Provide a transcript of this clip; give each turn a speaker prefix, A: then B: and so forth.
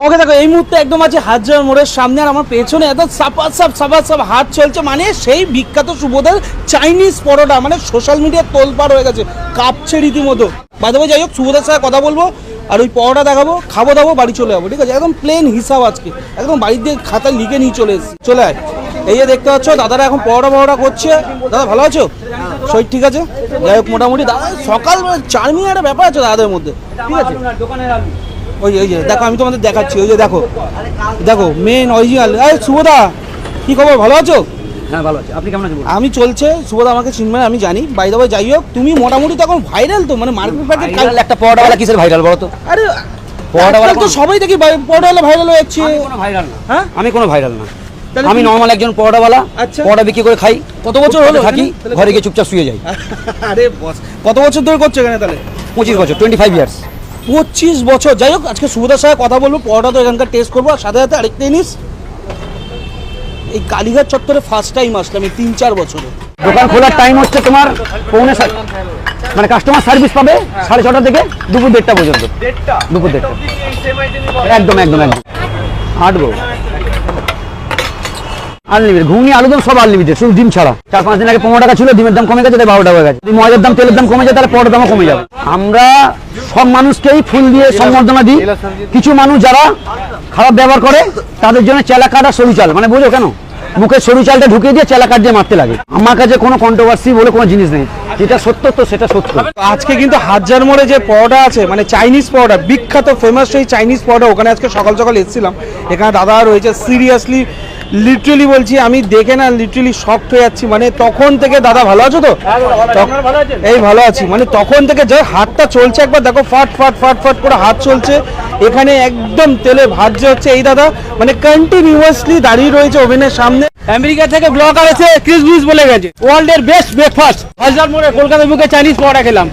A: ওকে দেখো, এই মুহূর্তে একদম আছে হাজার মোড়ের সামনে, আর আমার পেছনে এত সাপা সাপ সাপা সাপ হাত চলছে মানে সেই বিখ্যাত সুবোধের চাইনিজ পরোটা মানে সোশ্যাল মিডিয়ার তোলপাড় হয়ে গেছে, কাঁপছে রীতিমতো। বাদবে যাই হোক, সুবোধের সাথে কথা বলব, আর ওই পরোটা দেখাবো, খাব দাবো, বাড়ি চলে যাব, ঠিক আছে? একদম প্লেন হিসাব আজকে, একদম বাড়ির দিয়ে খাতায় লিখে নিয়ে চলে এসেছি। চলে আয়। এই যে দেখতে পাচ্ছ, দাদারা এখন পরোটা পরোটা করছে। দাদা, ভালো আছো? শরীর ঠিক আছে? যাই হোক, মোটামুটি, দাদা, সকাল চার মিনিট একটা ব্যাপার আছে দাদাদের মধ্যে, ঠিক আছে? ওই ওই যে দেখো আমি তোমাদের দেখাচ্ছি ওই যে দেখো দেখো মেন অরিজিনাল এই শুভদা কি খবর? ভালো আছো?
B: হ্যাঁ ভালো আছে। আপনি কেমন আছেন
A: আমি চলছে শুভদা আমাকে চিনবে আমি জানি। বাই দাবাই যাই হোক তুমি মোটামুটি তো এখন ভাইরাল তো মানে মার্কেট
B: ভাইরাল একটা পরোটাওয়ালা কিসের ভাইরাল বলো তো?
A: আরে
B: পরোটাওয়ালা
A: তো সবাই দেখি পড়ালে ভাইরাল হয়ে যাচ্ছে
B: আমি কোনো ভাইরাল না।
A: হ্যাঁ?
B: আমি কোনো ভাইরাল না। আমি নর্মাল একজন পরোটাওয়ালা
A: আচ্ছা।
B: পরোটা বিক্রি করে খাই।
A: কত বছর হলো
B: থাকি ঘরে গিয়ে চুপচাপ শুয়ে যাই।
A: আরে বস কত বছর ধরে করছ এখানে তাহলে?
B: পঁচিশ বছর টোয়েন্টি ফাইভ ইয়ার্স
A: পঁচিশ বছর। যাই হোক আজকে সুবিধার সাথে কথা বলব পরোটা তো এখানকার টেস্ট করব। আর সাথে সাথে আরেকটা জিনিস এই কালীঘাট চত্বরে ফার্স্ট টাইম আসলাম এই তিন চার বছরে।
B: দোকান খোলার টাইম হচ্ছে তোমার পৌনে সাত মানে কাস্টমার সার্ভিস পাবে সাড়ে ছটা থেকে দুপুর দেড়টা পর্যন্ত। দুপুর দেড়টা। একদম একদম একদম। আটবো আনলিমিটেড ঘুগনি আলুদম সব আনলিমিটেড শুধু ডিম ছাড়া। চার পাঁচ দিন আগে পনেরো টাকা ছিল, ডিমের দাম কমে গেছে বারো টাকা হয়ে গেছে। যদি ময়দার দাম, তেলের দাম কমে যায়, তাহলে পরের দামও কমে যাবে। আমরা সব মানুষকেই ফুল দিয়ে সম্বর্ধনা দিই। কিছু মানুষ যারা খারাপ ব্যবহার করে, তাদের জন্য চেলা কাটা সরু চাল। মানে বুঝো কেন? মুখে সরু চালটা ঢুকিয়ে দিয়ে চেলা কাট দিয়ে মারতে লাগে। আমার কাছে কোনো কন্ট্রোভার্সি বলে কোনো জিনিস নেই। যেটা সত্য তো সেটা সত্য।
A: আজকে কিন্তু হাজার মোড়ে যে পরোটা আছে মানে চাইনিজ পরোটা বিখ্যাত ফেমাস সেই চাইনিজ পরোটা ওখানে আজকে সকাল সকাল এসেছিলাম। এখানে দাদা রয়েছে সিরিয়াসলি লিটারেলি বলছি আমি দেখে না লিটারেলি শক হয়ে যাচ্ছি। মানে তখন থেকে দাদা ভালো আছো তো? তখ- এই ভালো আছি। মানে তখন থেকে যে হাতটা চলছে একবার দেখো ফাট ফাট ফাট ফাট করে হাত চলছে। এখানে একদম তেলে ভাজছে হচ্ছে এই দাদা মানে কন্টিনিউয়াসলি দাঁড়িয়ে রয়েছে ওভেনের সামনে। আমেরিকা থেকে ব্লগার এসে ক্রিস ব্রিজ বলে গেছে। ওয়ার্ল্ডের বেস্ট ব্রেকফাস্ট হাজার মোড়ে কলকাতার বুকে চাইনিজ পরোটা খেলাম।